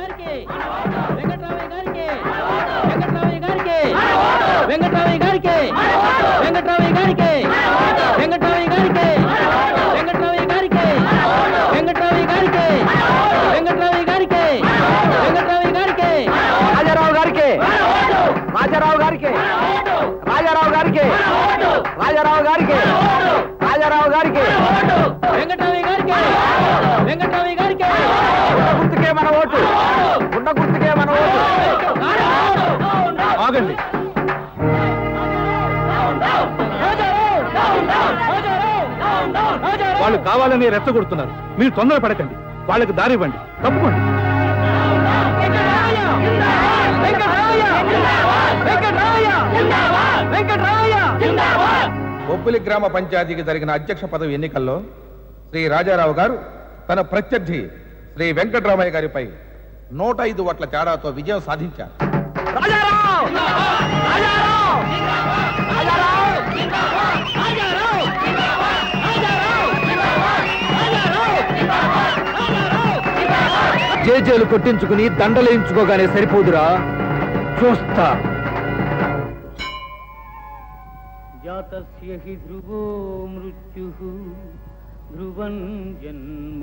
గారికి వెంకట్రామయ్య గారికి వెంకట్రామయ్య గారికి వెంకట్రామయ్య గారికి వెంకట్రామయ్య గారికి వెంకట్రామయ్య గారికి వెంకట్రామయ్య గారికి వెంకట్రామయ్య గారికి వెంకట్రామయ్య గారికి వెంకట్రామయ్య గారికి రాజారావు గారికి రాజారావు గారికి రాజారావు గారికి రాజారావు గారికి రాజారావు గారికి వెంకట్రామయ్య గారికి వెంకట్రామయ్య గారికి ఆగండి. వాళ్ళు కావాలని రెచ్చగొడుతున్నారు. మీరు తొందర పడకండి వాళ్ళకి దారి ఇవ్వండి. తప్పుకోండి. బొబ్బిలి గ్రామ పంచాయతీకి జరిగిన అధ్యక్ష పదవి ఎన్నికల్లో శ్రీ రాజారావు గారు తన ప్రత్యర్థి శ్రీ వెంకటరామయ్య గారిపై నూట ఐదు ఓట్ల తేడాతో విజయం సాధించారు. జేజేలు కొట్టించుకుని దండలేయించుకోగానే సరిపోదురా. చూస్తా. జాతస్య హి ధ్రువో మృత్యు ధ్రువం జన్మ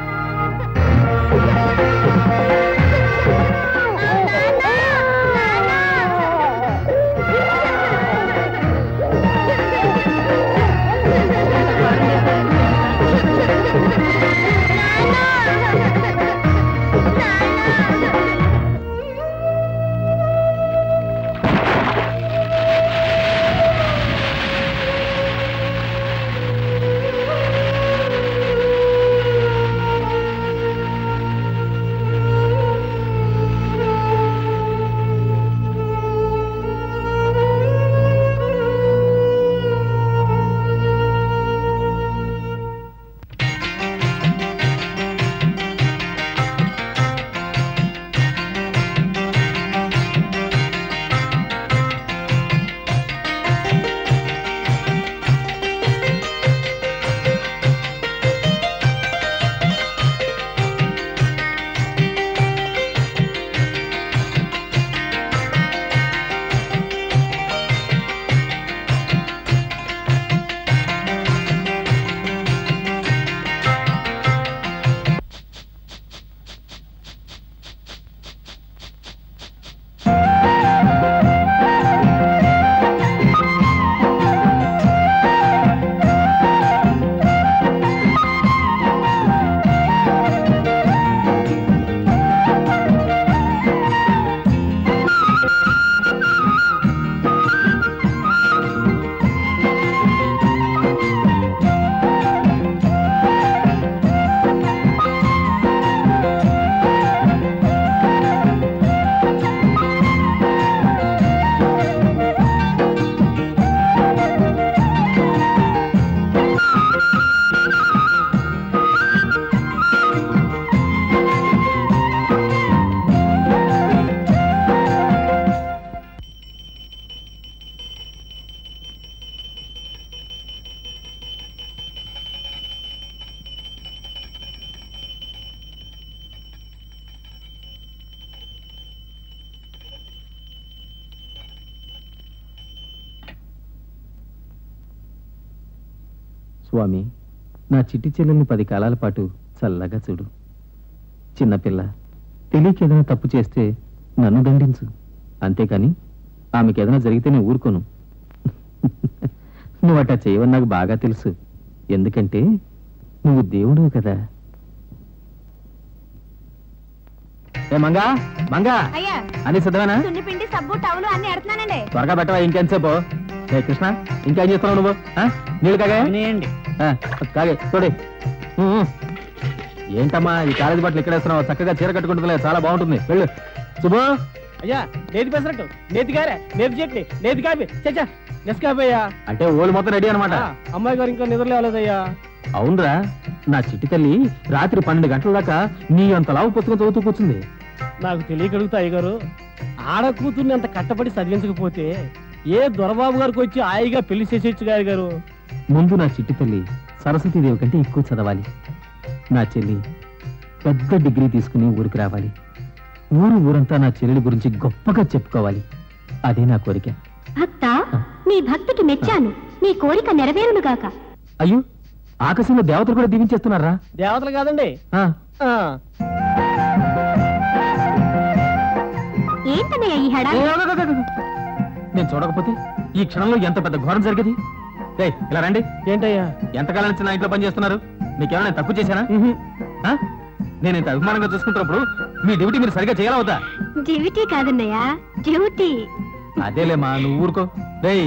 స్వామి నా చిట్టి చెల్లెల్ని పది కాలాల పాటు చల్లగా చూడు. చిన్నపిల్ల తెలియక ఏదైనా తప్పు చేస్తే నన్ను దండించు. అంతేకాని ఆమెకి ఏదైనా జరిగితే నేను ఊరుకోను. నువ్వు అట్టా చేయవని నాకు బాగా తెలుసు. ఎందుకంటే నువ్వు దేవుడు కదా. ఏ మంగా సిద్ధమేనా సబ్బు టవలు అన్ని ఎడుతున్నానండి త్వరగా పెట్టవా ఇంకెంతసేపు? ఏ కృష్ణ ఇంకేం చేస్తున్నావు నువ్వు? నీళ్ళు కాగా ఆ, కాగే చూడే. ఏంటమ్మా ఈ కాలేజీ బట్టలు ఇక్కడ వేస్తున్నావు? చక్కగా చీర కట్టుకుంటుందిలే చాలా బాగుంటుంది. వెళ్ళు. శుభు అయ్యా నేతి పెసరట్టు. నేతి గారే నేతి చట్నీ నేతి కాపీ చచ్చా నెస్కాపయ్యా అంటే ఓళ్ళు మొత్తం రెడీ అనమాట అమ్మాయి గారు ఇంకా నిద్ర లేవలేదయ్యా. అవునరా నా చిట్టి తల్లి రాత్రి పన్నెండు గంటల దాకా నీ అంత లావు పుస్తకం చదువుతూ కూర్చుంది. నాకు తెలియకడుగుతా అయ్యగారు ఆడ కూతుర్ని అంత కట్టబడి చదివించకపోతే ఏ దొరబాబు గారికి వచ్చి హాయిగా పెళ్ళి చేసేచ్చు గారు గారు? ముందు నా చిట్టి తల్లి సరస్వతీదేవి కంటే ఎక్కువ చదవాలి. నా చెల్లి పెద్ద డిగ్రీ తీసుకుని ఊరికి రావాలి. ఊరు ఊరంతా నా చెల్లెలి గురించి గొప్పగా చెప్పుకోవాలి. అదే నా కోరిక. భక్త నీ భక్తికి మెచ్చాను. నీ కోరిక నెరవేరునుగాక. అయ్యో ఆకాశంలో దేవతలు కూడా దీవించేస్తున్నారా? దేవతలు కాదండి. ఆ, ఆ, ఏంటన్నయ్య ఈ హడా ఏ, ఆగు, ఆగు, ఆగు. నేను చూడకపోతే ఈ క్షణంలో ఎంత పెద్ద ఘోరం జరిగేది? ఇలా రండి. ఏంటయ్యా? ఎంతకాలం నుంచి నా ఇంట్లో పని చేస్తున్నారు? మీకేమైనా తక్కువ చేశానా? నేను ఇంత అభిమానంగా చూసుకుంటున్నప్పుడు మీ డ్యూటీ మీరు సరిగ్గా చేయాలవుతా డ్యూటీ కాదన్నయ్య డ్యూటీ. అదేలేమా నువ్వు ఊరుకో. రేయ్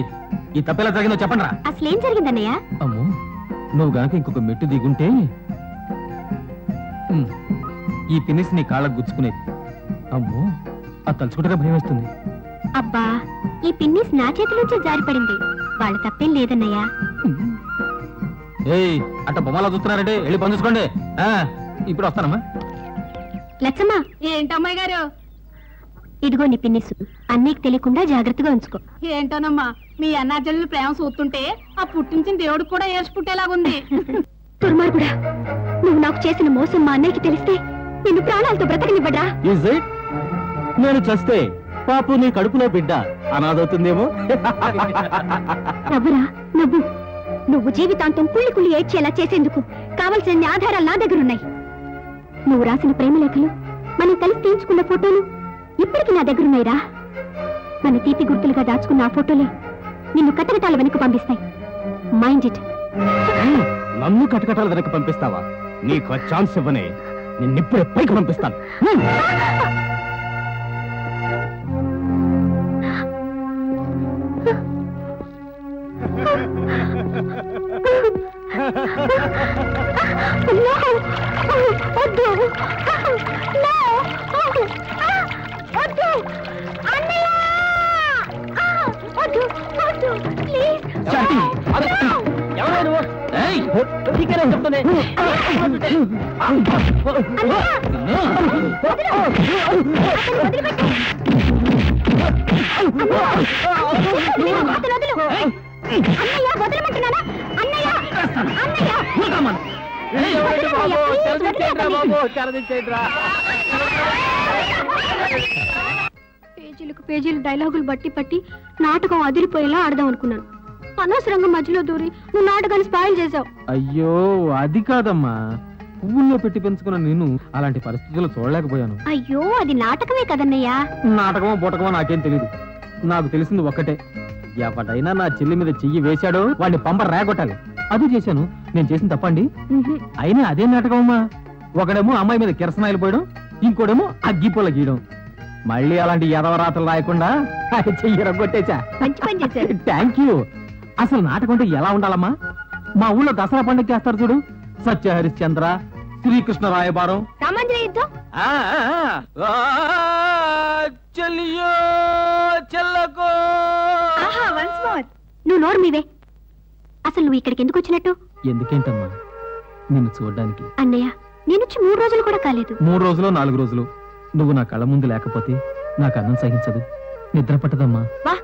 ఈ తప్పెలా జరిగిందో చెప్పండి రా అసలేం జరిగిందన్నయ్య? అమ్మో నువ్వు గనక ఇంకొక మెట్టు దిగుంటే ఈ పిన్నిస్ నీ కాళ్ళకు గుచ్చుకునేది. అమ్మో అది తలుచుకుంటే భయం వేస్తుంది. అబ్బా ఈ పిన్నిస్ నా చేతిలోంచి జారిపడింది. వాళ్ళ తప్పేం లేదన్నయ్య. ఏయ్ అట్ట బొమ్మలా చూస్తున్నారంటే వెళ్ళి పని చూసుకోండి. ఆ, ఇప్పుడు వస్తానమ్మా. లచ్చమ్మా. ఏంటమ్మాయి గారు? ఇదిగో నీ పిన్నిస్ అన్నీకి తెలియకుండా జాగ్రత్తగా ఉంచుకో. ఏంటోనమ్మా మీ అన్నాజల్లు ప్రేమ చూస్తుంటే ఆ పుట్టించిన దేవుడికి కూడా ఏర్చి పుట్టేలాగుంది. దుర్మార్గుడా నువ్వు నాకు చేసిన మోసం మా అన్నయ్యకి తెలిస్తే నిన్ను ప్రాణాలతో బ్రతకనివ్వడ్రా? Is it? నేను చస్తే పాపు నీ కడుపులో బిడ్డ. అనాథవుతుందేమో? నవ్వురా నవ్వు. నువ్వు జీవితాంతం కుళ్ళి కుళ్ళి ఏడ్చేలా చేసేందుకు కావలసిన ఆధారాలు నా దగ్గరున్నాయి. నువ్వు రాసిన ప్రేమలేఖలు మనం కలిసి తీయించుకున్న ఫోటోలు ఇప్పటికీ నా దగ్గరున్నాయిరా. మన తీపి గుర్తులుగా దాచుకున్న ఆ ఫోటోలే నిన్ను కటకటాల వెనక్కి పంపిస్తాయి. మైండ్ ఇట్ నన్ను కటకటాల వెనక్కి పంపిస్తావా? నీకు ఛాన్స్ ఇవ్వనే నిన్నిప్పుడే పైకి పంపిస్తాను. వద్దు. No! వద్దు. అన్నయ్య! వద్దు వద్దు. ప్లీజ్. శాంతి, ఎవరు పేజీలకు పేజీలు డైలాగులు బట్టి పట్టి నాటకం అదిరిపోయేలా ఆడదాం అనుకున్నాను. అనవసరంగా మధ్యలో దూరి నువ్వు నాటకాన్ని స్పాయిల్ చేసావు అయ్యో అది కాదమ్మా. పువ్వుల్లో పెట్టి పెంచుకున్న నేను అలాంటి పరిస్థితులు చూడలేకపోయాను. అయ్యో అది నాటకమే కదన్నయ్యా. నాటకమో బూటకమో నాకేం తెలియదు నాకు తెలిసింది ఒక్కటే. ఎవడైనా నా చెల్లి మీద చెయ్యి వేశాడో వాడిని పంప రేగొట్టాలి. అది చేశాను. నేను చేసిన తప్పండి. అయినా అదే నాటకం అమ్మా ఒకడేమో అమ్మాయి మీద కిరసనాయిలు పోయడం ఇంకోడేమో అగ్గిపూల గీయడం. మళ్ళీ అలాంటి ఎదవరాతలు రాయకుండా థ్యాంక్ యూ అసలు నాటకం అంటే ఎలా ఉండాలమ్మా? మా ఊళ్ళో దసరా పండుగ చేస్తారు చూడు. సత్య హరిశ్చంద్ర శ్రీకృష్ణ రాయబారం. నువ్వు నోరు మీవే. అసలు నువ్వు ఇక్కడికి ఎందుకు వచ్చినట్టు? ఎందుకేంటమ్మా? నిన్ను చూడడానికి. అన్నయ్య నేనొచ్చి మూడు రోజులు కూడా కాలేదు. మూడు రోజులు నాలుగు రోజులు. నువ్వు నా కళ్ళ ముందు లేకపోతే నాకు అన్నం సహించదు. నిద్ర పట్టదమ్మా. వా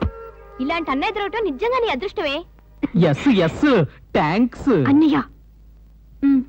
ఇలాంటి అన్నయ్య దొరకటం నిజంగా నీ అదృష్టమే. ఎస్ ఎస్ థ్యాంక్స్ అన్నయ్య ఉమ్,